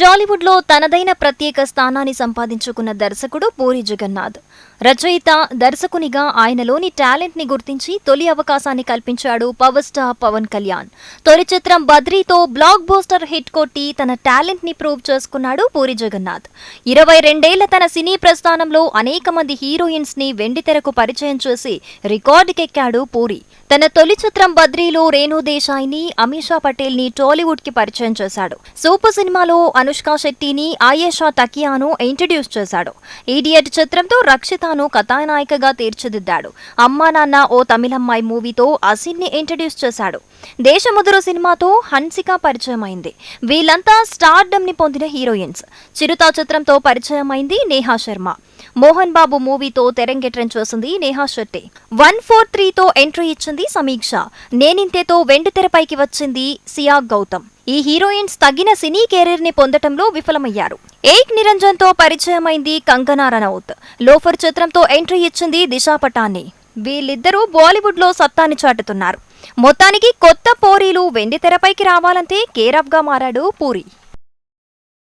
టాలీవుడ్లో తనదైన ప్రత్యేక స్థానాన్ని సంపాదించుకున్న దర్శకుడు పూరి జగన్నాథ్. రచయిత దర్శకునిగా ఆయనలోని టాలెంట్ని గుర్తించి తొలి అవకాశాన్ని కల్పించాడు పవర్ స్టార్ పవన్ కళ్యాణ్. తొలి చిత్రం బద్రీతో బ్లాక్ బోస్టర్ హిట్ కొట్టి తన టాలెంట్ని ప్రూవ్ చేసుకున్నాడు పూరి జగన్నాథ్. ఇరవై రెండేళ్ళ తన సినీ ప్రస్థానంలో అనేక మంది హీరోయిన్స్ని వెండితెరకు పరిచయం చేసి రికార్డుకెక్కాడు పూరి. తన తొలి చిత్రం బద్రీలో రేణు దేశాయ్ని అమీషా పటేల్ని టాలీవుడ్కి పరిచయం చేశాడు. సూపర్ సినిమాలో అనుష్క శెట్టిని ఆయేషా తకియాను ఇంట్రడ్యూస్ చేశాడు. ఈడియట్ చిత్రంతో రక్షితాను కథానాయికగా తీర్చిదిద్దాడు. అమ్మా నాన్న ఓ తమిళమ్మాయి మూవీతో అసిన్ని ఇంట్రడ్యూస్ చేశాడు. దేశముదురు సినిమాతో హన్సిక పరిచయమైంది. వీళ్ళంతా స్టార్డమ్ని పొందిన హీరోయిన్స్. చిరుతా చిత్రంతో పరిచయమైంది నేహా శర్మ. మోహన్ బాబు మూవీతో తెరంగేట్రం చేసింది నేహా శెట్టి. వన్ ఫోర్ త్రీతో ఎంట్రీ ఇచ్చింది సమీక్ష. నేనింతేతో వెండితెరపైకి వచ్చింది సియా గౌతమ్. ఈ హీరోయిన్స్ తగిన సినీ కెరీర్ని పొందటంలో విఫలమయ్యారు. ఏక్ నిరంజన్తో పరిచయమైంది కంగనా రనౌత్. లోఫర్ చిత్రంతో ఎంట్రీ ఇచ్చింది దిశా పటాని వీళ్ళిద్దరూ బాలీవుడ్లో సత్తాని చాటుతున్నారు. మొత్తానికి కొత్త పోరీలు వెండితెరపైకి రావాలంటే కేరాఫ్గా మారాడు పూరి.